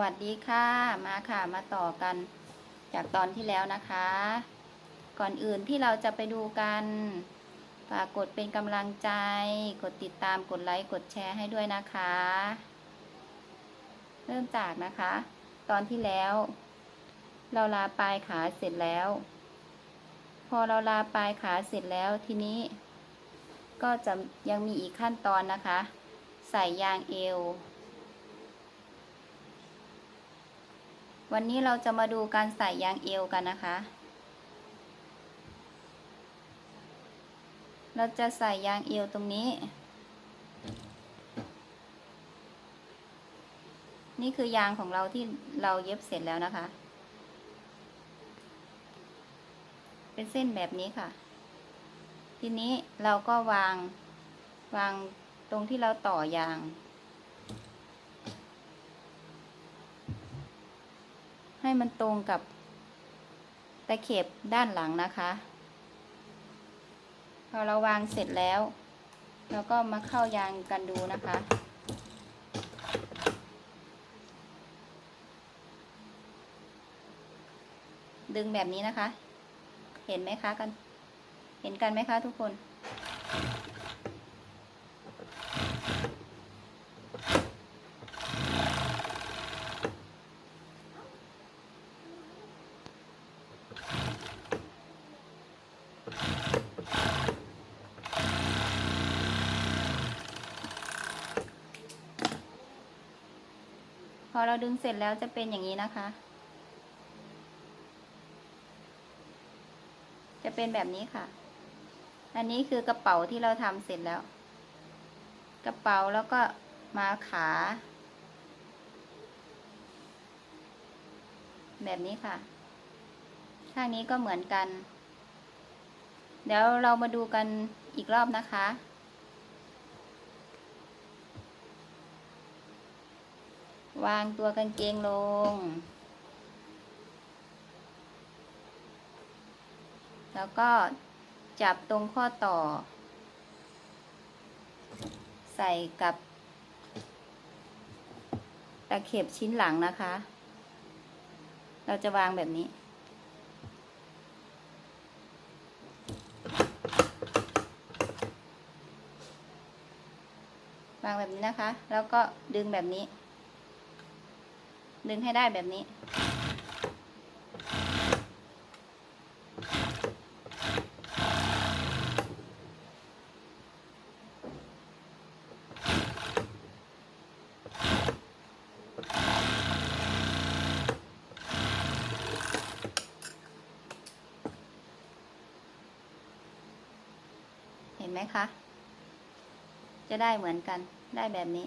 วัสดีค่ะ มาค่ะมาต่อกันจากตอนที่แล้วนะคะ ก่อนอื่นที่เราจะไปดูกันฝากกดเป็นกำลังใจ กดติดตามกดไลค์กดแชร์ให้ด้วยนะคะ เริ่มจากนะคะ ตอนที่แล้ว เราลาปลายขาเสร็จแล้ว พอเราลาปลายขาเสร็จแล้วทีนี้ ก็จะยังมีอีกขั้นตอนนะคะ ใส่ยางเอว วันนี้เราจะมาดูการใส่ยางเอวกันนะคะ เราจะใส่ยางเอวตรงนี้ นี่คือยางของเราที่เราเย็บเสร็จแล้วนะคะ เป็นเส้นแบบนี้ค่ะ ทีนี้เราก็วางวางตรงที่เราต่อยาง ให้มันตรงกับตะเข็บด้านหลังนะคะ พอเราวางเสร็จแล้ว เราก็มาเข้ายางกันดูนะคะ ดึงแบบนี้นะคะ เห็นไหมคะกัน เห็นกันไหมคะทุกคน พอเราดึงเสร็จแล้วจะเป็นอย่างนี้นะคะ จะเป็นแบบนี้ค่ะ อันนี้คือกระเป๋าที่เราทำเสร็จแล้ว กระเป๋าแล้วก็มาขา แบบนี้ค่ะ ข้างนี้ก็เหมือนกัน เดี๋ยวเรามาดูกันอีกรอบนะคะ วางตัวกางเกงลง แล้วก็จับตรงข้อต่อ ใส่กับ ตะเข็บชิ้นหลังนะคะ เราจะวางแบบนี้วางแบบนี้นะคะ แล้วก็ดึงแบบนี้ ดึงให้ได้แบบนี้ เห็นไหมคะ จะได้เหมือนกันได้แบบนี้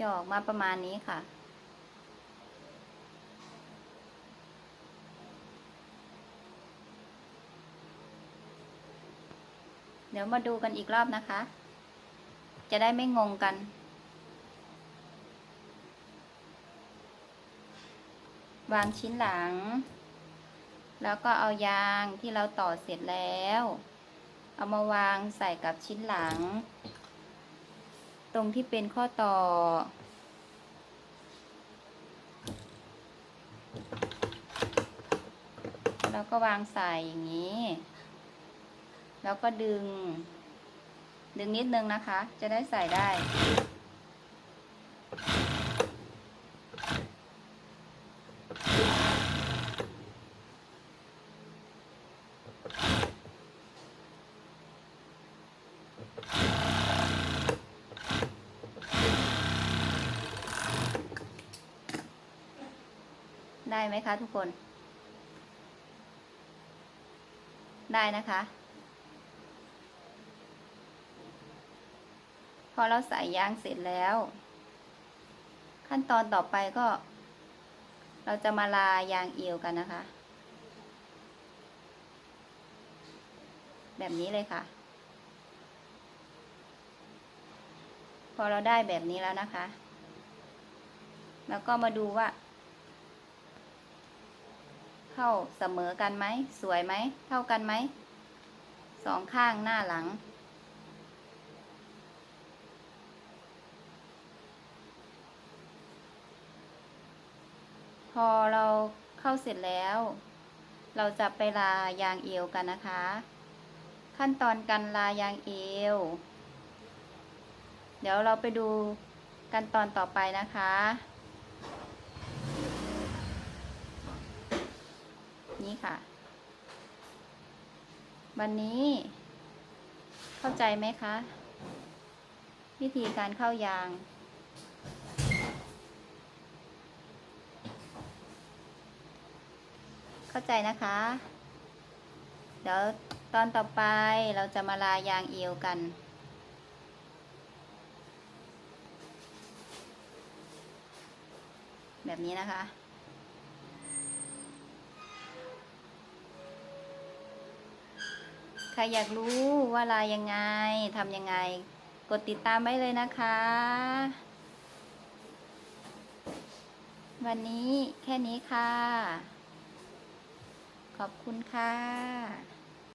จะออกมาประมาณนี้ค่ะ เดี๋ยวมาดูกันอีกรอบนะคะ จะได้ไม่งงกันวางชิ้นหลัง แล้วก็เอายางที่เราต่อเสร็จแล้ว เอามาวางใส่กับชิ้นหลัง ตรงที่เป็นข้อต่อ แล้วก็วางใส่อย่างนี้ แล้วก็ดึง ดึงนิดนึงนะคะ จะได้ใส่ได้ ได้ไหมคะทุกคน ได้นะคะ พอเราใส่ยางเสร็จแล้ว ขั้นตอนต่อไปก็ เราจะมาลายางเอวกันนะคะ แบบนี้เลยค่ะ พอเราได้แบบนี้แล้วนะคะ แล้วก็มาดูว่า เขเข้าเสมอกันไหม สวยไหม เท่ากันไหม สองข้างหน้าหลัง พอเราเข้าเสร็จแล้ว เราจะไปลายางเอวกันนะคะ ขั้นตอนการลายางเอว เดี๋ยวเราไปดูกันตอนต่อไปนะคะ นี่ค่ะ วันนี้ เข้าใจไหมคะ วิธีการเข้ายาง เข้าใจนะคะ เดี๋ยวตอนต่อไปเราจะมาลายางเอวกันแบบนี้นะคะ รอยากรู้ว่าลายยังไงทำยังไง กดติดตามไว้เลยนะคะ วันนี้แค่นี้ค่ะ ขอบคุณค่ะ